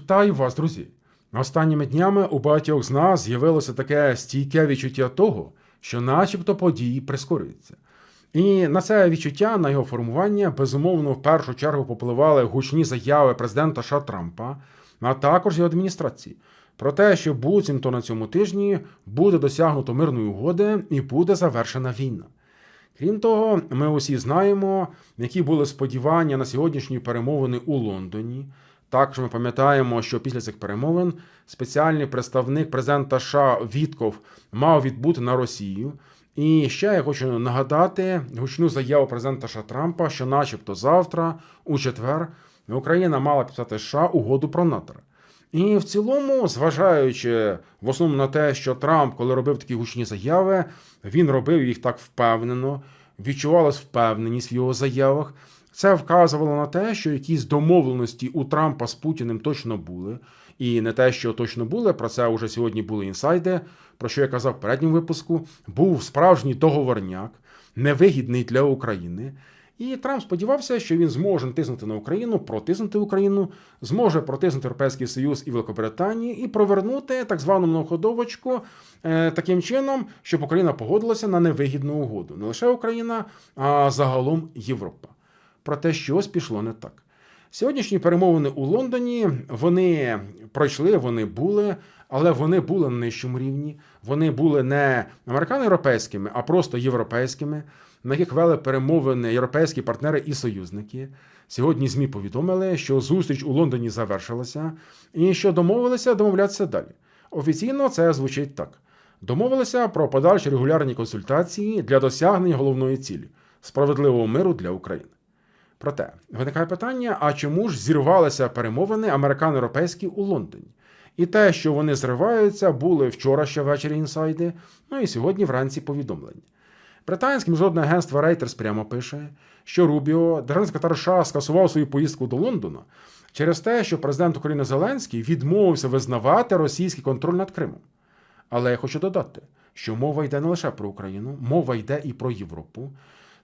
Вітаю вас, друзі! Останніми днями у багатьох з нас з'явилося таке стійке відчуття того, що начебто події прискорюються. І на це відчуття, на його формування, безумовно, в першу чергу попливали гучні заяви президента США Трампа, а також його адміністрації, про те, що буцімто на цьому тижні буде досягнуто мирної угоди і буде завершена війна. Крім того, ми усі знаємо, які були сподівання на сьогоднішні перемовини у Лондоні. Також ми пам'ятаємо, що після цих перемовин спеціальний представник президента США Вітков мав відбути на Росію. І ще я хочу нагадати гучну заяву президента США Трампа, що, начебто, завтра, у четвер, Україна мала підписати США угоду про НАТО. І в цілому, зважаючи в основному на те, що Трамп, коли робив такі гучні заяви, він робив їх так впевнено, відчувалась впевненість в його заявах. Це вказувало на те, що якісь домовленості у Трампа з Путіним точно були. І не те, що точно були, про це вже сьогодні були інсайди. Про що я казав в передньому випуску, був справжній договорняк, невигідний для України. І Трамп сподівався, що він зможе натиснути на Україну, протиснути Україну, зможе протиснути Європейський Союз і Великобританію і провернути так звану многоходовочку е, таким чином, щоб Україна погодилася на невигідну угоду. Не лише Україна, а загалом Європа. Проте щось пішло не так. Сьогоднішні перемовини у Лондоні вони пройшли, вони були, але вони були на нижчому рівні. Вони були не американо-європейськими, а просто європейськими, на яких вели перемовини європейські партнери і союзники. Сьогодні ЗМІ повідомили, що зустріч у Лондоні завершилася, і що домовилися домовлятися далі. Офіційно це звучить так: домовилися про подальші регулярні консультації для досягнення головної цілі справедливого миру для України. Проте виникає питання: а чому ж зірвалися перемовини американо-європейські у Лондоні? І те, що вони зриваються, були вчора ще ввечері інсайди, ну і сьогодні вранці повідомлення. Британське міжнародне агентство Reuters прямо пише, що Рубіо, державний секретар США, скасував свою поїздку до Лондона через те, що президент України Зеленський відмовився визнавати російський контроль над Кримом. Але я хочу додати, що мова йде не лише про Україну, мова йде і про Європу.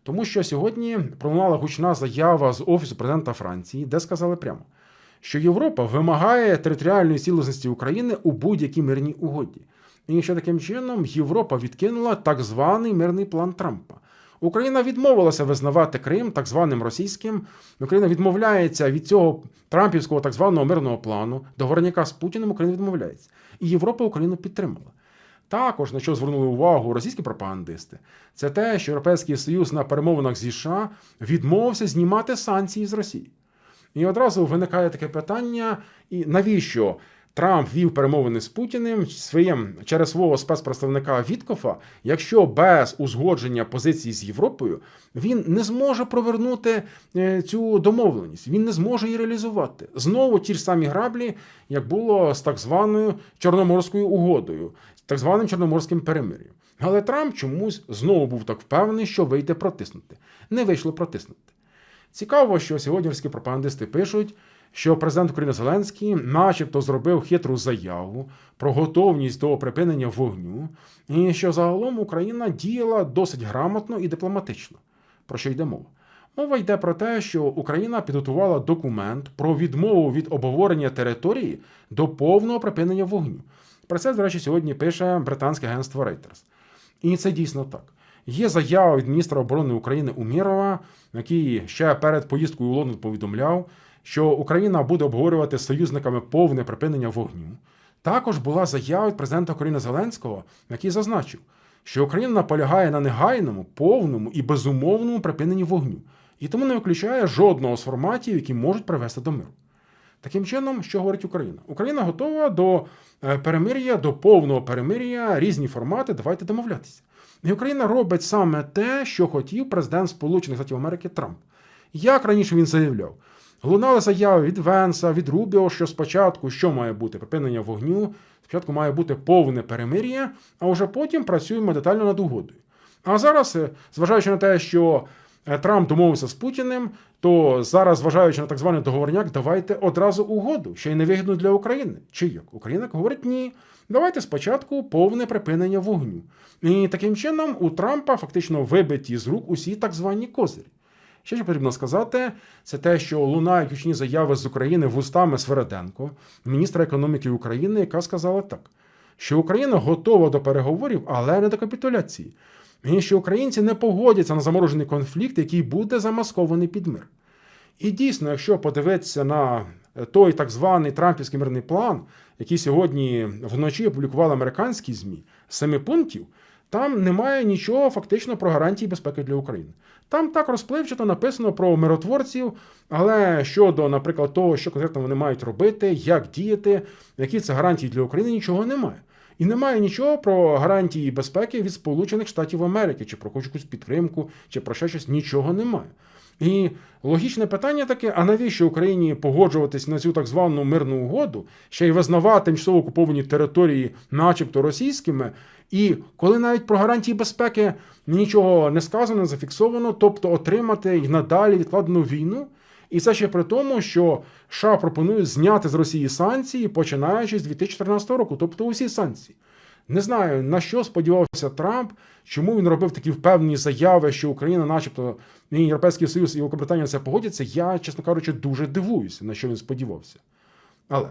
Тому що сьогодні пролунала гучна заява з Офісу президента Франції, де сказали прямо, що Європа вимагає територіальної цілісності України у будь-якій мирній угоді. І що таким чином Європа відкинула так званий мирний план Трампа. Україна відмовилася визнавати Крим так званим російським. Україна відмовляється від цього Трампівського так званого мирного плану. Договорняка з Путіним Україна відмовляється. І Європа Україну підтримала. Також на що звернули увагу російські пропагандисти, це те, що Європейський Союз на перемовинах зі США відмовився знімати санкції з Росії. І одразу виникає таке питання: і навіщо Трамп вів перемовини з Путіним своїм через свого спецпредставника Віткофа, якщо без узгодження позиції з Європою він не зможе провернути е, цю домовленість, він не зможе її реалізувати. Знову ті ж самі граблі, як було з так званою Чорноморською угодою, так званим Чорноморським перемир'ям. Але Трамп чомусь знову був так впевнений, що вийде протиснути. Не вийшло протиснути. Цікаво, що сьогоднішні пропагандисти пишуть, що президент України Зеленський, начебто, зробив хитру заяву про готовність до припинення вогню, і що загалом Україна діяла досить грамотно і дипломатично. Про що йде мова? Мова йде про те, що Україна підготувала документ про відмову від обговорення території до повного припинення вогню. Про це, до речі, сьогодні пише британське агентство Reuters. І це дійсно так. Є заява від міністра оборони України Умірова, який ще перед поїздкою у Лондон повідомляв, що Україна буде обговорювати з союзниками повне припинення вогню. Також була заява від президента України Зеленського, який зазначив, що Україна наполягає на негайному, повному і безумовному припиненні вогню, і тому не виключає жодного з форматів, які можуть привести до миру. Таким чином, що говорить Україна? Україна готова до е, перемир'я, до повного перемир'я, різні формати. Давайте домовлятися. І Україна робить саме те, що хотів президент Сполучених Штатів Америки Трамп. Як раніше він заявляв, лунали заяви від Венса, від Рубіо, що спочатку що має бути припинення вогню, спочатку має бути повне перемир'я, а вже потім працюємо детально над угодою. А зараз, е, зважаючи на те, що Трамп домовився з Путіним, то зараз, зважаючи на так званий договорняк, давайте одразу угоду, що й невигідно для України. Чи як? Україна говорить ні. Давайте спочатку повне припинення вогню. І таким чином у Трампа фактично вибиті з рук усі так звані козирі. Ще що потрібно сказати, це те, що лунають гучні заяви з України вустами Свереденко, міністра економіки України, яка сказала так, що Україна готова до переговорів, але не до капітуляції. І що українці не погодяться на заморожений конфлікт, який буде замаскований під мир. І дійсно, якщо подивитися на той так званий Трампівський мирний план, який сьогодні вночі опублікували американські ЗМІ, з семи пунктів, там немає нічого фактично про гарантії безпеки для України. Там так розпливчато написано про миротворців, але щодо, наприклад, того, що конкретно вони мають робити, як діяти, які це гарантії для України, нічого немає. І немає нічого про гарантії безпеки від Сполучених Штатів Америки, чи про якусь підтримку, чи про ще щось нічого немає. І логічне питання таке: а навіщо Україні погоджуватись на цю так звану мирну угоду, ще й визнавати тимчасово окуповані території, начебто російськими, і коли навіть про гарантії безпеки нічого не сказано, зафіксовано, тобто отримати й надалі відкладену війну. І це ще при тому, що США пропонують зняти з Росії санкції, починаючи з 2014 року, тобто усі санкції. Не знаю, на що сподівався Трамп, чому він робив такі впевнені заяви, що Україна, начебто, і Європейський Союз і Великобританія це погодяться. Я, чесно кажучи, дуже дивуюся, на що він сподівався. Але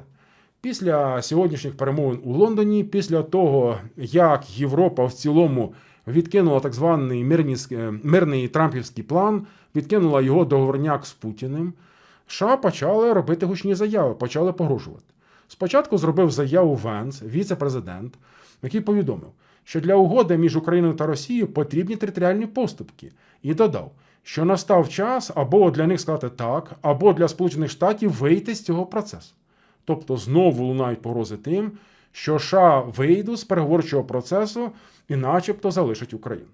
після сьогоднішніх перемовин у Лондоні, після того, як Європа в цілому відкинула так званий мирні, мирний Трампівський план, відкинула його договорняк з Путіним, США почали робити гучні заяви, почали погрожувати. Спочатку зробив заяву Венс, віце-президент, який повідомив, що для угоди між Україною та Росією потрібні територіальні поступки, і додав, що настав час або для них сказати так, або для Сполучених Штатів вийти з цього процесу. Тобто знову лунають погрози тим, що США вийдуть з переговорчого процесу і, начебто, залишать Україну.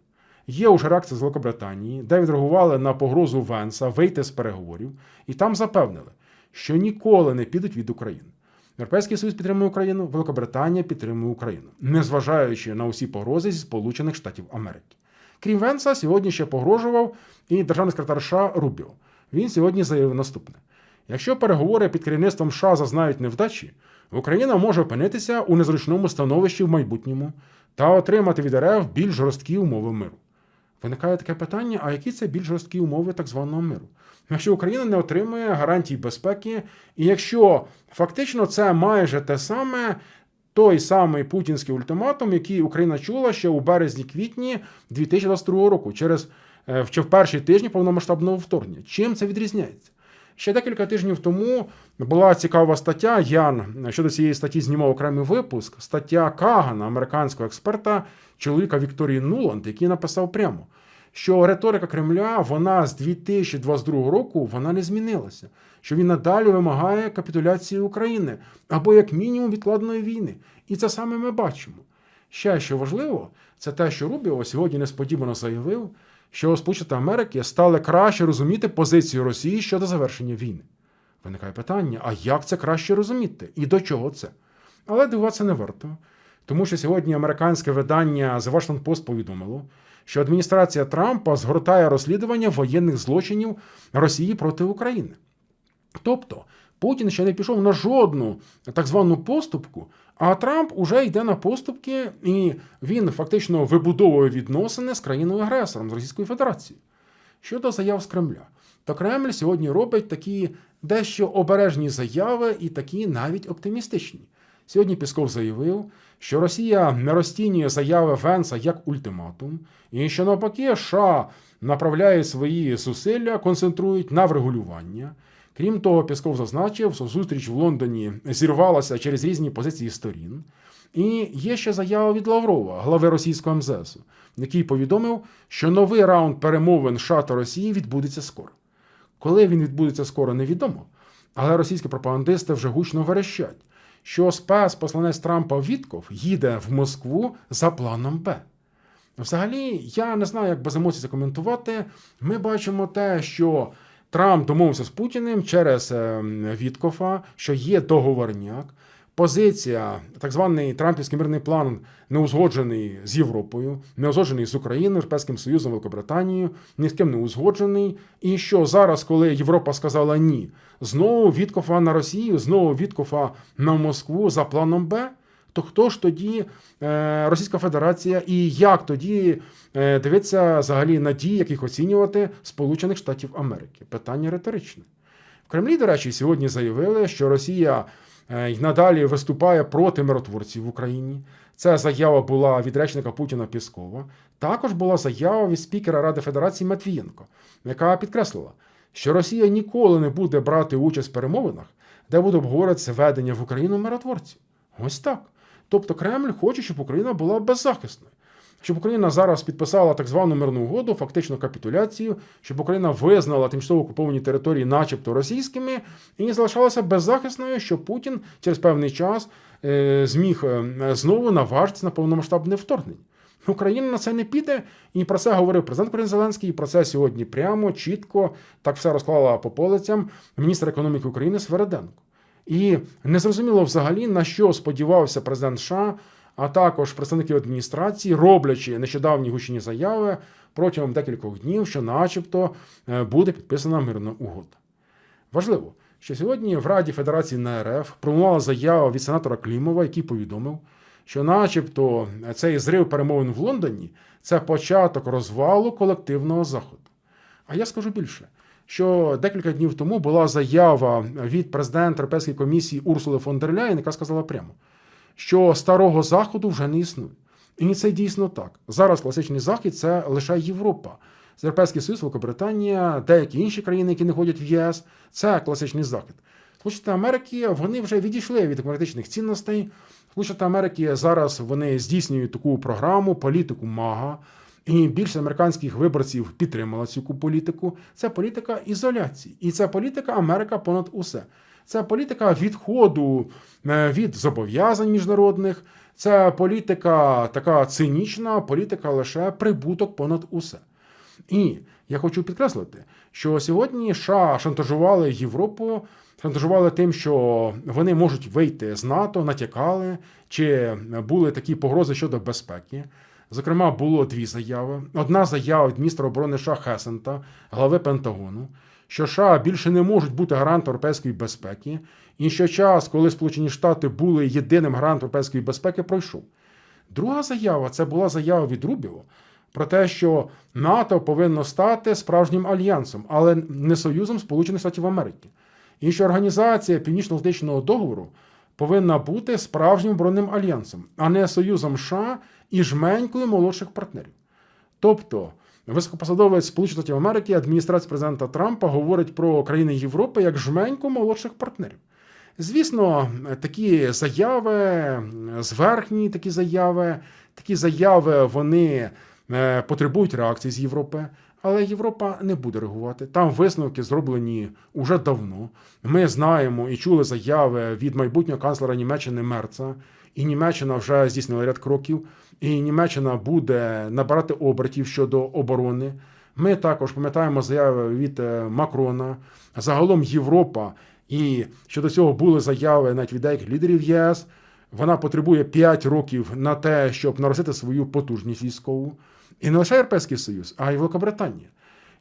Є уже реакція з Великобританії, де відреагували на погрозу Венса вийти з переговорів, і там запевнили, що ніколи не підуть від України. Європейський Союз підтримує Україну, Великобританія підтримує Україну, незважаючи на усі погрози зі Сполучених Штатів Америки. Крім Венса, сьогодні ще погрожував і державний секретар США Рубіо. Він сьогодні заявив наступне: якщо переговори під керівництвом США зазнають невдачі, Україна може опинитися у незручному становищі в майбутньому та отримати від РФ більш жорсткі умови миру. Виникає таке питання: а які це більш жорсткі умови так званого миру? Якщо Україна не отримує гарантій безпеки, і якщо фактично це майже те саме, той самий путінський ультиматум, який Україна чула ще у березні-квітні 2022 року, через е, в перші тижні повномасштабного вторгнення. Чим це відрізняється? Ще декілька тижнів тому була цікава стаття. Ян щодо цієї статті знімав окремий випуск. Стаття Кагана, американського експерта, чоловіка Вікторії Нуланд, який написав прямо, що риторика Кремля вона з 2022 року вона не змінилася. Що він надалі вимагає капітуляції України або як мінімум відкладної війни. І це саме ми бачимо. Ще що важливо, це те, що Рубіо сьогодні несподівано заявив, що Сполучені Америки стали краще розуміти позицію Росії щодо завершення війни. Виникає питання: а як це краще розуміти? І до чого це? Але дивуватися не варто. Тому що сьогодні американське видання The Washington Post повідомило, що адміністрація Трампа згортає розслідування воєнних злочинів Росії проти України. Тобто Путін ще не пішов на жодну так звану поступку, а Трамп уже йде на поступки, і він фактично вибудовує відносини з країною-агресором, з Російською Федерацією. Щодо заяв з Кремля, то Кремль сьогодні робить такі дещо обережні заяви і такі навіть оптимістичні. Сьогодні Пісков заявив, що Росія не розцінює заяви Венса як ультиматум, і що навпаки США направляють свої зусилля, концентрують на врегулювання. Крім того, Пісков зазначив, що зустріч в Лондоні зірвалася через різні позиції сторін. І є ще заява від Лаврова, глави російського МЗС, який повідомив, що новий раунд перемовин США та Росії відбудеться скоро. Коли він відбудеться скоро, невідомо. Але російські пропагандисти вже гучно верещать, що спецпосланець Трампа Вітков їде в Москву за планом Б. Взагалі, я не знаю, як без емоцій це коментувати. Ми бачимо те, що Трамп домовився з Путіним через Віткофа, що є договорняк. Позиція, так званий Трампівський мирний план не узгоджений з Європою, не узгоджений з Україною, Європейським Союзом, Великобританією, ні з ким не узгоджений. І що зараз, коли Європа сказала ні, знову Віткофа на Росію, знову Віткофа на Москву за планом Б. то хто ж тоді е, Російська Федерація і як тоді е, дивиться взагалі на дії, яких оцінювати Сполучених Штатів Америки? Питання риторичне. В Кремлі, до речі, сьогодні заявили, що Росія е, й надалі виступає проти миротворців в Україні. Ця заява була від речника Путіна Піскова. Також була заява від спікера Ради Федерації Матвієнко, яка підкреслила, що Росія ніколи не буде брати участь в перемовинах, де буде обговорюватися введення в Україну миротворців. Ось так. Тобто Кремль хоче, щоб Україна була беззахисною. Щоб Україна зараз підписала так звану мирну угоду, фактично капітуляцію, щоб Україна визнала тимчасово окуповані території, начебто російськими, і залишалася беззахисною, щоб Путін через певний час е, зміг е, знову наважитися на повномасштабне вторгнення. Україна на це не піде, і про це говорив президент України Зеленський, і про це сьогодні прямо, чітко так все розклала по полицям міністр економіки України Свереденко. І незрозуміло взагалі на що сподівався президент США, а також представники адміністрації, роблячи нещодавні гучні заяви протягом декількох днів, що, начебто, е, буде підписана мирна угода. Важливо, що сьогодні в Раді Федерації НРФ пролунала заява від сенатора Клімова, який повідомив, що, начебто, цей зрив перемовин в Лондоні це початок розвалу колективного заходу. А я скажу більше, що декілька днів тому була заява від президента Європейської комісії Урсули фон дер Ляєн, яка сказала прямо, що старого заходу вже не існує. І це дійсно так. Зараз класичний захід це лише Європа. Європейський Союз, Великобританія, деякі інші країни, які не ходять в ЄС, це класичний захід. Сполучені Америки вони вже відійшли від демократичних цінностей. Сполучені Америки зараз вони здійснюють таку програму, політику МАГА. І більше американських виборців підтримала цю політику. Це політика ізоляції. І це політика Америка понад усе. Це політика відходу е, від зобов'язань міжнародних. Це політика така цинічна, політика лише прибуток понад усе. І я хочу підкреслити, що сьогодні США шантажували Європу, шантажували тим, що вони можуть вийти з НАТО, натякали, чи були такі погрози щодо безпеки. Зокрема, було дві заяви. Одна заява від міністра оборони США Хесента, глави Пентагону, що США більше не можуть бути гарантом європейської безпеки, і що час, коли Сполучені Штати були єдиним гарантом європейської безпеки, пройшов. Друга заява це була заява від Рубіо про те, що НАТО повинно стати справжнім альянсом, але не союзом Сполучених Штатів Америки. І що організація Північно-Атлантичного договору повинна бути справжнім оборонним альянсом, а не союзом США і жменькою молодших партнерів. Тобто, високопосадовець Сполучених Штатів Америки, адміністрація президента Трампа говорить про країни Європи як жменьку молодших партнерів. Звісно, такі заяви, зверхні такі заяви, такі заяви вони е, потребують реакції з Європи. Але Європа не буде реагувати. Там висновки зроблені уже давно. Ми знаємо і чули заяви від майбутнього канцлера Німеччини Мерца, і Німеччина вже здійснила ряд кроків, і Німеччина буде набирати обертів щодо оборони. Ми також пам'ятаємо заяви від е, Макрона. Загалом Європа, і щодо цього були заяви навіть від деяких лідерів ЄС. Вона потребує 5 років на те, щоб наростити свою потужність військову. І не лише Європейський Союз, а й Великобританія.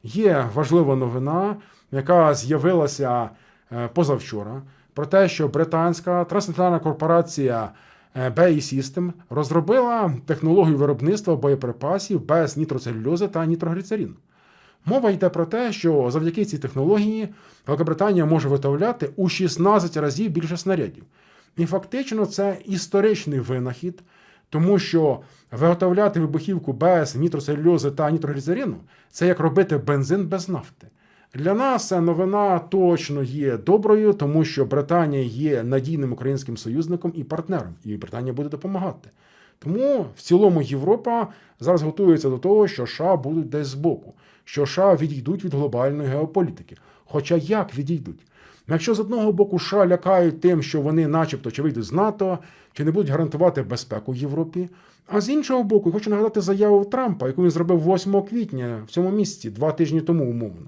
Є важлива новина, яка з'явилася е, позавчора, про те, що британська транснаціональна корпорація е, BAE System розробила технологію виробництва боєприпасів без нітроцелюльози та нітрогліцерину. Мова йде про те, що завдяки цій технології Великобританія може виготовляти у 16 разів більше снарядів. І фактично це історичний винахід, тому що виготовляти вибухівку без нітроцелюльози та нітрогліцерину – це як робити бензин без нафти. Для нас ця новина точно є доброю, тому що Британія є надійним українським союзником і партнером, і Британія буде допомагати. Тому в цілому Європа зараз готується до того, що США будуть десь збоку, що США відійдуть від глобальної геополітики. Хоча як відійдуть? Ну, Якщо з одного боку США лякають тим, що вони, начебто, чи вийдуть з НАТО, чи не будуть гарантувати безпеку Європі, а з іншого боку, хочу нагадати заяву Трампа, яку він зробив 8 квітня в цьому місці, два тижні тому умовно,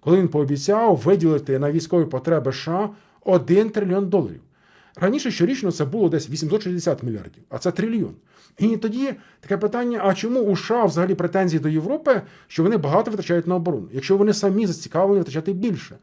коли він пообіцяв виділити на військові потреби США 1 трильйон доларів. Раніше щорічно це було десь 860 мільярдів, а це трильйон. І тоді таке питання: а чому у США взагалі претензії до Європи, що вони багато витрачають на оборону, якщо вони самі зацікавлені витрачати більше?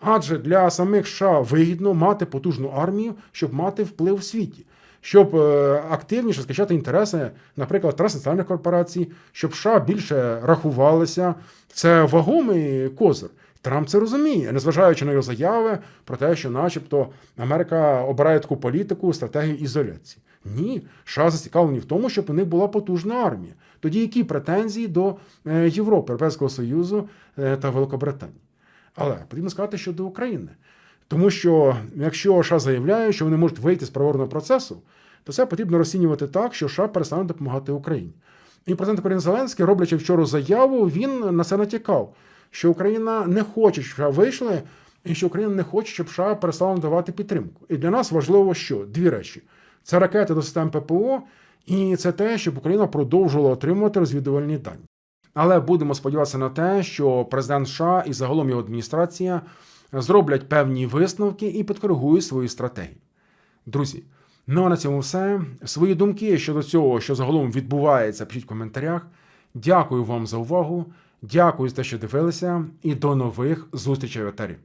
Адже для самих США вигідно мати потужну армію, щоб мати вплив в світі. Щоб е, активніше скачати інтереси, наприклад, транснаціональних корпорацій, щоб США більше рахувалися. Це вагомий козир. Трамп це розуміє, незважаючи на його заяви про те, що, начебто, Америка обирає таку політику, стратегію ізоляції. Ні, США зацікавлені в тому, щоб у них була потужна армія. Тоді які претензії до е, Європи, Європейського Союзу е, та Великобританії? Але потрібно сказати щодо України. Тому що якщо США заявляє, що вони можуть вийти з переговорного процесу, то це потрібно розцінювати так, що США перестане допомагати Україні. І президент України Зеленський, роблячи вчора заяву, він на це натякав, що Україна не хоче, щоб США вийшли, і що Україна не хоче, щоб США перестала надавати підтримку. І для нас важливо, що дві речі: це ракети до систем ППО, і це те, щоб Україна продовжувала отримувати розвідувальні дані. Але будемо сподіватися на те, що президент США і загалом його адміністрація зроблять певні висновки і підкоригують свої стратегії. Друзі, ну а на цьому все. Свої думки щодо цього, що загалом відбувається, пишіть в коментарях. Дякую вам за увагу. Дякую за те, що дивилися, і до нових зустрічей в етері.